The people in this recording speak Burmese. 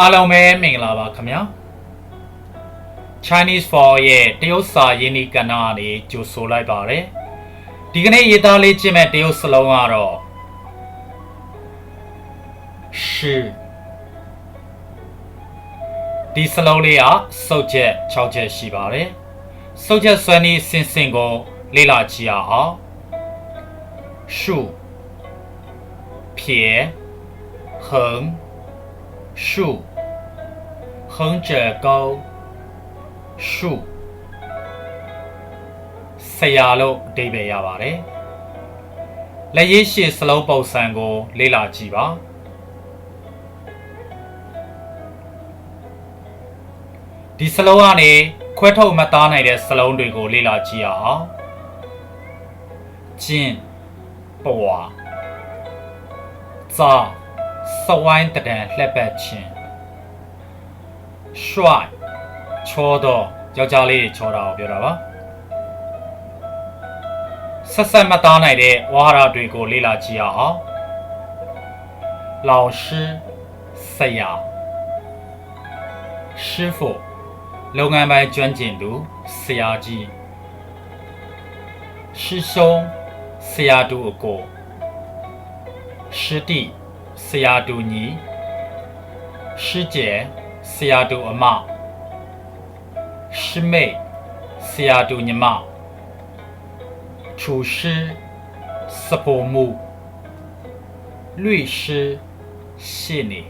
အားလုံးပဲမင်္ဂလာပါခင်ဗျာ Chinese for ရဲ့တရုတ်စာရင်းနှီးကဏ္ဍကနေကြိုဆိုလိုက်ပါတယ်ဒီကနေ့ရေးသားလေးကျင့်မဲ့တရုတ်စလုံးကတော့ရှိဒီစလုံးလေးကစုပ်ချက်6ချက်ရှိပါတယ်စုပ်ချက်စွမ်းနည်းစင်စင်ကိုလေ့လာကြည့်ရအောင်ရှု撇横竖横者高竖ဆရာလို့အဓိပ္ပာယ်ရပါတယ်လက်ရေးရှိစလုံးပုံစံကို လေ့လာကြည့်ပါဒီစလုံးကနေခွဲထုတ်မှတ်သားနိုင်တဲ့စလုံးတွေကိုလေ့လာကြည့်ရအောင်ကျင့်ပွားဇာ စဝိုင်းတံလှက်ပတ်ခြင်းရွှိုက်ချောတော့ယောက်ျားလေးချောတာကိုပြောတာပါဆက်ဆက်မသားနိုင်တဲ့ဝါဟာရတွေကိုလေ့လာကြည့်ရအောင်老师ဆရာ师傅လုပ်ငန်းပိုင်းကျွမ်းကျင်သူဆရာကြီး师兄ဆရာတူအကို师弟 ဆရာတူညီ师姐ဆရာတူအမ师妹ဆရာတူညီမ厨师စပိုမှု律师谢你